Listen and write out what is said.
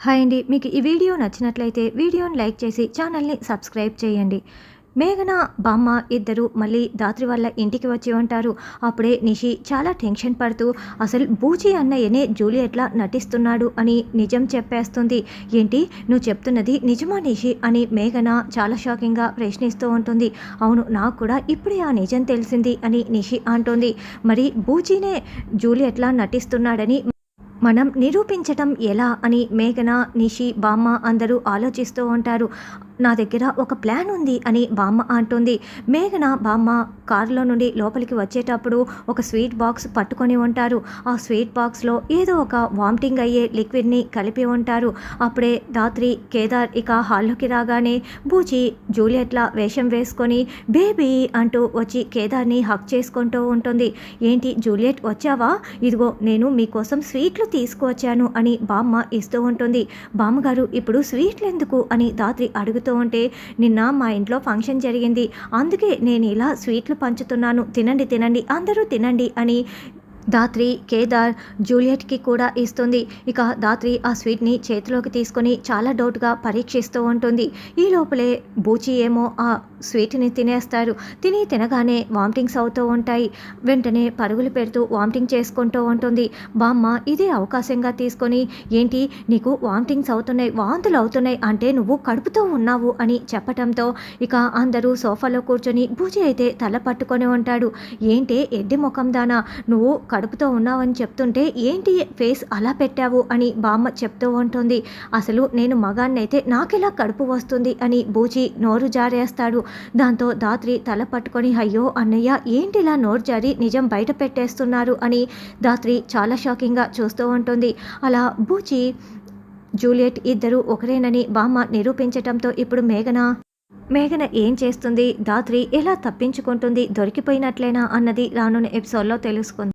Hi అండి. మీకు ఈ వీడియో నచ్చినట్లయితే వీడియోని లైక్ చేసి ఛానల్ని సబ్స్క్రైబ్ చేయండి. మేఘన బామ్మ ఇద్దరు మళ్ళీ దాత్రి వాళ్ళ ఇంటికి వచ్చి ఉంటారు. అప్పుడే నిషి చాలా టెన్షన్ పడుతూ అసలు బూచి అన్నయ్యనే జూలియట్లా నటిస్తున్నాడు? అని నిజం చెప్పేస్తుంది. ఏంటి? నువ్వు చెప్తున్నది నిజమా నిషి? అని మేఘన చాలా షాకింగ్గా ప్రశ్నిస్తూ ఉంటుంది. అవును నాకు కూడా ఇప్పుడే ఆ నిజం తెలిసింది అని నిషి అంటుంది. మరి బూచీనే జూలియట్లా నటిస్తున్నాడని మనం నిరూపించటం ఎలా అని మేఘన నిషి బామ్మ అందరూ ఆలోచిస్తూ ఉంటారు. నా దగ్గర ఒక ప్లాన్ ఉంది అని బామ్మ అంటుంది. మేఘన బామ్మ కారులో నుండి లోపలికి వచ్చేటప్పుడు ఒక స్వీట్ బాక్స్ పట్టుకొని ఉంటారు. ఆ స్వీట్ బాక్స్లో ఏదో ఒక వామిటింగ్ అయ్యే లిక్విడ్ని కలిపి ఉంటారు. అప్పుడే రాత్రి కేదార్ ఇక హాల్లోకి రాగానే బూచి జూలియట్ల వేషం వేసుకొని బేబీ అంటూ వచ్చి కేదార్ని హక్ చేసుకుంటూ ఉంటుంది. ఏంటి జూలియట్ వచ్చావా? ఇదిగో నేను మీకోసం స్వీట్లు తీసుకువచ్చాను అని బామ్మ ఇస్తూ ఉంటుంది. బామ్మగారు ఇప్పుడు స్వీట్లు ఎందుకు అని దాత్రి అడుగుతూ ఉంటే నిన్న మా ఇంట్లో ఫంక్షన్ జరిగింది. అందుకే నేను ఇలా స్వీట్లు పంచుతున్నాను. తినండి తినండి అందరూ తినండి అని దాత్రి కేదార్ జూలియట్కి కూడా ఇస్తుంది. ఇక దాత్రి ఆ స్వీట్ని చేతిలోకి తీసుకొని చాలా డౌట్గా పరీక్షిస్తూ ఉంటుంది. ఈ లోపలే బూచి ఏమో ఆ స్వీట్ని తినేస్తారు. తిని తినగానే వామిటింగ్స్ అవుతూ ఉంటాయి. వెంటనే పరుగులు పెడుతూ వామిటింగ్ చేసుకుంటూ ఉంటుంది. బామ్మ ఇదే అవకాశంగా తీసుకొని ఏంటి నీకు వామిటింగ్స్ అవుతున్నాయి వాంతులు అవుతున్నాయి అంటే నువ్వు కడుపుతో ఉన్నావు అని చెప్పటంతో ఇక అందరూ సోఫాలో కూర్చొని బూచి అయితే తల పట్టుకొని ఉంటాడు. ఏంటే ఎడ్డి ముఖం దానా నువ్వు కడుపుతో ఉన్నావని చెప్తుంటే ఏంటి ఫేస్ అలా పెట్టావు? అని బామ్మ చెప్తూ ఉంటుంది. అసలు నేను మగాన్నైతే నాకెలా కడుపు వస్తుంది? అని బూచి నోరు జారేస్తాడు. దాంతో దాత్రి తల పట్టుకొని అయ్యో అన్నయ్య ఏంటిలా నోరు జారి నిజం బయట పెట్టేస్తున్నారు? అని దాత్రి చాలా షాకింగ్గా చూస్తూ ఉంటుంది. అలా బూచి జూలియట్ ఇద్దరు ఒకరేనని బామ్మ నిరూపించటంతో ఇప్పుడు మేఘన మేఘన ఏం చేస్తుంది? దాత్రి ఎలా తప్పించుకుంటుంది? దొరికిపోయినట్లేనా? అన్నది రానున్న ఎపిసోడ్లో తెలుసుకుంది.